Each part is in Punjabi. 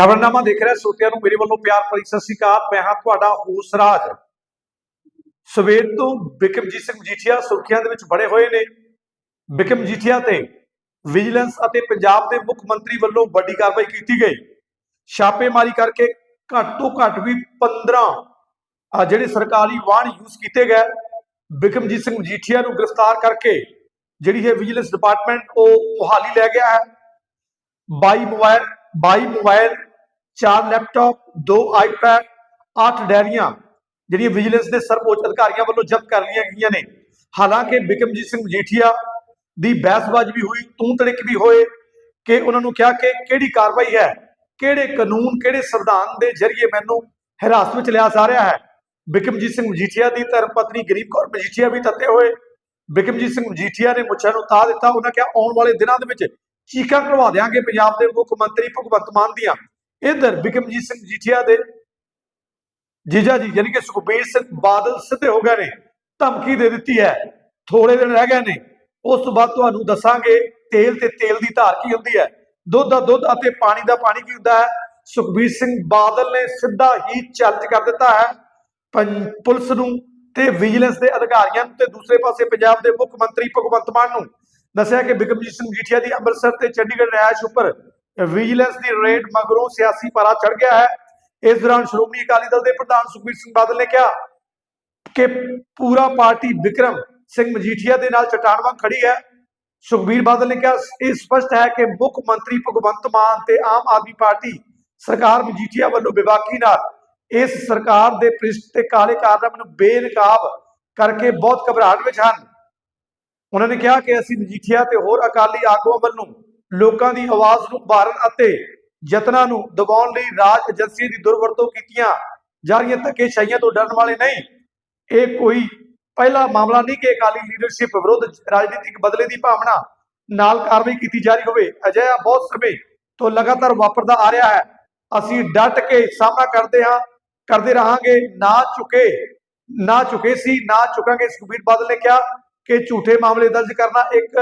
ਖਬਰਨਾਮਾ ਦੇਖ ਰਿਹਾ, ਸੋਤਿਆਂ ਨੂੰ ਮੇਰੇ ਵੱਲੋਂ ਪਿਆਰ ਭਰੀ ਸਤਿ ਸ਼੍ਰੀ ਅਕਾਲ। ਮੈਂ ਹਾਂ ਤੁਹਾਡਾ ਹੋਸ ਰਾਜ। ਸਵੇਰ ਤੋਂ ਬਿਕਮਜੀਤ ਸਿੰਘ ਮਜੀਠੀਆ ਸੁਰਖੀਆਂ ਦੇ ਵਿੱਚ ਬੜੇ ਹੋਏ ਨੇ। ਬਿਕਮ ਮਜੀਠੀਆ ਤੇ ਵਿਜੀਲੈਂਸ ਅਤੇ ਪੰਜਾਬ ਦੇ ਮੁੱਖ ਮੰਤਰੀ ਵੱਲੋਂ ਵੱਡੀ ਕਾਰਵਾਈ ਕੀਤੀ ਗਈ। ਛਾਪੇਮਾਰੀ ਕਰਕੇ ਘੱਟ ਤੋਂ ਘੱਟ ਵੀ 15 ਜਿਹੜੇ ਸਰਕਾਰੀ ਵਾਹਨ ਯੂਜ਼ ਕੀਤੇ ਗਏ ਬਿਕਮਜੀਤ ਸਿੰਘ ਮਜੀਠੀਆ ਨੂੰ ਗ੍ਰਿਫਤਾਰ ਕਰਕੇ ਜਿਹੜੀ ਹੈ ਵਿਜੀਲੈਂਸ ਡਿਪਾਰਟਮੈਂਟ ਉਹ ਮੁਹਾਲੀ ਲੈ ਗਿਆ ਹੈ। 22 ਮੋਬਾਈਲ 22 ਮੋਬਾਈਲ ਚਾਰ ਲੈਪਟਾਪ ਦੋ ਆਈਪੈਡ 8 ਡੈਰੀਆਂ, ਜਿਹੜੀਆਂ ਵਿਜੀਲੈਂਸ ਦੇ ਸਰਵਉੱਚ ਅਧਿਕਾਰੀਆਂ ਵੱਲੋਂ ਜ਼ਬਤ ਕਰ ਲਈਆਂ ਗਈਆਂ ਨੇ। ਹਾਲਾਂਕਿ ਬਿਕਮਜੀਤ ਸਿੰਘ ਮਜੀਠੀਆ ਦੀ ਬਹਿਸਬਾਜ਼ੀ ਵੀ ਹੋਈ ਤੂੰ ਤੜਕ ਵੀ ਹੋਏ ਕਿ ਉਹਨਾਂ ਨੂੰ ਕਿਹਾ ਕਿ ਕਿਹੜੀ ਕਾਰਵਾਈ ਹੈ, ਕਿਹੜੇ ਕਾਨੂੰਨ, ਕਿਹੜੇ ਸੰਵਿਧਾਨ ਦੇ ਜ਼ਰੀਏ ਮੈਨੂੰ ਹਿਰਾਸਤ ਵਿੱਚ ਲਿਆ ਜਾ ਰਿਹਾ ਹੈ। ਬਿਕਮਜੀਤ ਸਿੰਘ ਮਜੀਠੀਆ ਦੀ ਧਰਮ ਪਤਨੀ ਗਰੀਬ ਕੌਰ ਮਜੀਠੀਆ ਵੀ ਤੱਤੇ ਹੋਏ। ਬਿਕਮਜੀਤ ਸਿੰਘ ਮਜੀਠੀਆ ਨੇ ਮੁੱਛਾਂ ਨੂੰ ਤਾ ਦਿੱਤਾ, ਉਹਨਾਂ ਕਿਹਾ ਆਉਣ ਵਾਲੇ ਦਿਨਾਂ ਦੇ ਵਿੱਚ ਚੀਕਾਂ ਕਰਵਾ ਦੇਾਂਗੇ ਪੰਜਾਬ ਦੇ ਮੁੱਖ ਮੰਤਰੀ ਭਗਵੰਤ ਮਾਨ ਦੀਆਂ। ਇਧਰ ਬਿਕਮਜੀਤ ਸਿੰਘ ਮਜੀਠੀਆ ਦੇ ਜੀਜਾ ਜੀ, ਯਾਨੀ ਕਿ ਸੁਖਬੀਰ ਸਿੰਘ ਬਾਦਲ ਸਿੱਧੇ ਹੋ ਗਏ ਨੇ, ਧਮਕੀ ਦੇ ਦਿੱਤੀ ਹੈ ਥੋੜੇ ਦਿਨ ਰਹਿ ਗਏ ਨੇ, ਉਸ ਤੋਂ ਬਾਅਦ ਤੁਹਾਨੂੰ ਦੱਸਾਂਗੇ ਤੇਲ ਤੇ ਤੇਲ ਦੀ ਧਾਰ ਕੀ ਹੁੰਦੀ ਹੈ, ਦੁੱਧ ਦਾ ਦੁੱਧ ਅਤੇ ਪਾਣੀ ਦਾ ਪਾਣੀ ਕੀ ਹੁੰਦਾ ਹੈ, ਸੁਖਬੀਰ ਸਿੰਘ ਬਾਦਲ ਨੇ ਸਿੱਧਾ ਹੀ ਚੈਲੰਜ ਕਰ ਦਿੱਤਾ ਹੈ, ਪੰ- ਪੁਲਿਸ ਨੂੰ ਤੇ ਵਿਜੀਲੈਂਸ ਦੇ ਅਧਿਕਾਰੀਆਂ ਨੂੰ ਤੇ ਦੂਸਰੇ ਪਾਸੇ ਪੰਜਾਬ ਦੇ ਮੁੱਖ ਮੰਤਰੀ ਭਗਵੰਤ ਮਾਨ ਨੂੰ, ਦੱਸਿਆ ਕਿ ਬਿਕਮਜੀਤ ਸਿੰਘ ਮਜੀਠੀਆ ਦੀ ਅੰਮ੍ਰਿਤਸਰ ਤੇ ਚੰਡੀਗੜ੍ਹ ਰਿਹਾਇਸ਼ ਉੱਪਰ ਵਿਜੀਲੈਂਸ ਦੀ ਰੇਡ ਮਗਰੋਂ ਸਿਆਸੀ ਪਾਰਾ ਚੜ ਗਿਆ ਹੈ। ਇਸ ਦੌਰਾਨ ਸ਼੍ਰੋਮਣੀ ਅਕਾਲੀ ਦਲ ਦੇ ਪ੍ਰਧਾਨ ਸੁਖਬੀਰ ਸਿੰਘ ਬਾਦਲ ਨੇ ਕਿਹਾ ਕਿ ਪੂਰਾ ਪਾਰਟੀ ਵਿਕਰਮ ਸਿੰਘ ਮਜੀਠੀਆ ਦੇ ਨਾਲ ਚਟਾਨ ਵਾਂਗ ਖੜੀ ਹੈ। ਸੁਖਬੀਰ ਬਾਦਲ ਨੇ ਕਿਹਾ, ਇਹ ਸਪਸ਼ਟ ਹੈ ਕਿ ਮੁੱਖ ਮੰਤਰੀ ਭਗਵੰਤ ਮਾਨ ਤੇ ਆਮ ਆਦਮੀ ਪਾਰਟੀ ਸਰਕਾਰ ਮਜੀਠੀਆ ਵੱਲੋਂ ਵਿਵਾਕੀ ਨਾਲ ਇਸ ਸਰਕਾਰ ਦੇ ਪ੍ਰਿਸ਼ਟ ਤੇ ਕਾਲੇ ਕਾਰਨ ਨੂੰ ਬੇਨਕਾਬ ਕਰਕੇ ਬਹੁਤ ਘਬਰਾਹਟ ਵਿੱਚ ਹਨ। ਉਹਨਾਂ ਨੇ ਕਿਹਾ ਕਿ ਅਸੀਂ ਮਜੀਠੀਆ ਤੇ ਹੋਰ ਅਕਾਲੀ ਆਗੂਆਂ ਵੱਲੋਂ ਲੋਕਾਂ ਦੀ ਆਵਾਜ਼ ਨੂੰ ਉਭਾਰਨ ਅਤੇ ਯਤਨਾਂ ਨੂੰ ਦਬਾਉਣ ਲਈ ਰਾਜ ਏਜੰਸੀ ਦੀ ਦੁਰਵਰਤੋਂ ਕੀਤੀਆਂ ਜਾ ਰਹੀਆਂ ਧੱਕੇਸ਼ਾਹੀਆਂ ਤੋਂ ਡਰਨ ਵਾਲੇ ਨਹੀਂ। ਇਹ ਕੋਈ ਪਹਿਲਾ ਮਾਮਲਾ ਨਹੀਂ ਕਿ ਅਕਾਲੀ ਲੀਡਰਸ਼ਿਪ ਵਿਰੁੱਧ ਰਾਜਨੀਤਿਕ ਬਦਲੇ ਦੀ ਭਾਵਨਾ ਨਾਲ ਕਾਰਵਾਈ ਕੀਤੀ ਜਾ ਰਹੀ ਹੋਵੇ। ਅਜਿਹਾ ਬਹੁਤ ਸਮੇਂ ਤੋਂ ਲਗਾਤਾਰ ਵਾਪਰਦਾ ਆ ਰਿਹਾ ਹੈ। ਅਸੀਂ ਡਟ ਕੇ ਸਾਹਮਣਾ ਕਰਦੇ ਹਾਂ, ਕਰਦੇ ਰਹਾਂਗੇ। ਨਾ ਝੁਕੇ ਨਾ ਝੁਕੇ ਸੀ, ਨਾ ਝੁਕਾਂਗੇ। ਸੁਖਬੀਰ ਬਾਦਲ ਨੇ ਕਿਹਾ ਕਿ ਝੂਠੇ ਮਾਮਲੇ ਦਰਜ ਕਰਨਾ ਇੱਕ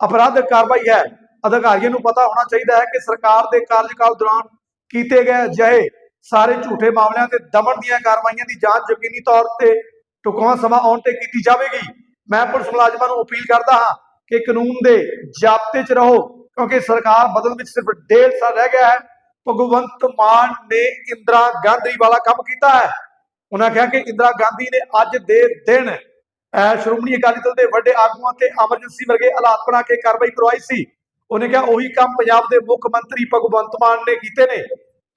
ਅਪਰਾਧਿਕ ਕਾਰਵਾਈ ਹੈ। ਅਧਿਕਾਰੀਆਂ ਨੂੰ ਪਤਾ ਹੋਣਾ ਚਾਹੀਦਾ ਹੈ ਕਿ ਸਰਕਾਰ ਦੇ ਕਾਰਜਕਾਲ ਦੌਰਾਨ ਕੀਤੇ ਗਏ ਅਜਿਹੇ ਸਾਰੇ ਝੂਠੇ ਮਾਮਲਿਆਂ ਤੇ ਦਮਨ ਦੀਆਂ ਕਾਰਵਾਈਆਂ ਦੀ ਜਾਂਚ ਯਕੀਨੀ ਤੌਰ ਤੇ ਟੁਕਵਾਂ ਸਮਾਂ ਆਉਣ ਤੇ ਕੀਤੀ ਜਾਵੇਗੀ। ਮੈਂ ਪੁਲਿਸ ਮੁਲਾਜ਼ਮਾਂ ਨੂੰ ਅਪੀਲ ਕਰਦਾ ਹਾਂ ਕਿ ਕਾਨੂੰਨ ਦੇ ਜਾਬਤੇ 'ਚ ਰਹੋ, ਕਿਉਂਕਿ ਸਰਕਾਰ ਬਦਲ ਵਿੱਚ ਸਿਰਫ ਡੇਢ ਸਾਲ ਰਹਿ ਗਿਆ ਹੈ। ਭਗਵੰਤ ਮਾਨ ਨੇ ਇੰਦਰਾ ਗਾਂਧੀ ਵਾਲਾ ਕੰਮ ਕੀਤਾ ਹੈ। ਉਹਨਾਂ ਕਿਹਾ ਕਿ ਇੰਦਰਾ ਗਾਂਧੀ ਨੇ ਅੱਜ ਦੇ ਦਿਨ, ਅਹ ਸ਼੍ਰੋਮਣੀ ਅਕਾਲੀ ਦਲ ਦੇ ਵੱਡੇ ਆਗੂਆਂ ਤੇ ਐਮਰਜੈਂਸੀ ਵਰਗੇ ਹਾਲਾਤ ਬਣਾ ਕੇ ਕਾਰਵਾਈ ਕਰਵਾਈ ਸੀ। ਉਹਨੇ ਕਿਹਾ ਉਹੀ ਕੰਮ ਪੰਜਾਬ ਦੇ ਮੁੱਖ ਮੰਤਰੀ ਭਗਵੰਤ ਮਾਨ ਨੇ ਕੀਤੇ ਨੇ।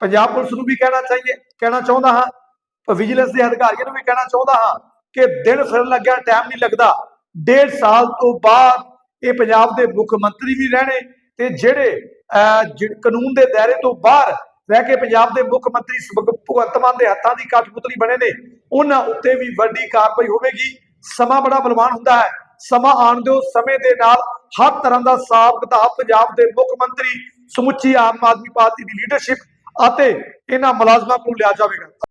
ਪੰਜਾਬ ਪੁਲਿਸ ਨੂੰ ਵੀ ਕਹਿਣਾ ਚਾਹੀਏ ਕਹਿਣਾ ਚਾਹੁੰਦਾ ਹਾਂ ਵਿਜੀਲੈਂਸ ਦੇ ਅਧਿਕਾਰੀਆਂ ਨੂੰ ਵੀ ਕਹਿਣਾ ਚਾਹੁੰਦਾ ਹਾਂ ਕਿ ਦਿਨ ਫਿਰਨ ਲੱਗਿਆ ਟਾਈਮ ਨਹੀਂ ਲੱਗਦਾ। ਡੇਢ ਸਾਲ ਤੋਂ ਬਾਅਦ ਇਹ ਪੰਜਾਬ ਦੇ ਮੁੱਖ ਮੰਤਰੀ ਵੀ ਰਹਿਣੇ ਤੇ ਜਿਹੜੇ ਅਹ, ਕਾਨੂੰਨ ਦੇ ਦਾਇਰੇ ਤੋਂ ਬਾਹਰ ਰਹਿ ਕੇ ਪੰਜਾਬ ਦੇ ਮੁੱਖ ਮੰਤਰੀ ਭਗਵੰਤ ਮਾਨ ਦੇ ਹੱਥਾਂ ਦੀ ਕਠਪੁਤਲੀ ਬਣੇ ਨੇ ਉਹਨਾਂ ਉੱਤੇ ਵੀ ਵੱਡੀ ਕਾਰਵਾਈ ਹੋਵੇਗੀ। ਸਮਾਂ ਬੜਾ ਬਲਵਾਨ ਹੁੰਦਾ ਹੈ। ਸਮਾਂ ਆਉਣ ਦਿਓ ਸਮੇਂ ਦੇ ਨਾਲ ਹਰ ਤਰ੍ਹਾਂ ਦਾ ਹਿਸਾਬ ਕਿਤਾਬ ਪੰਜਾਬ ਦੇ ਮੁੱਖ ਮੰਤਰੀ ਸਮੁੱਚੀ ਆਮ ਆਦਮੀ ਪਾਰਟੀ ਦੀ ਲੀਡਰਸ਼ਿਪ ਅਤੇ ਇਹਨਾਂ ਮੁਲਾਜ਼ਮਾਂ ਨੂੰ ਲਿਆ ਜਾਵੇਗਾ।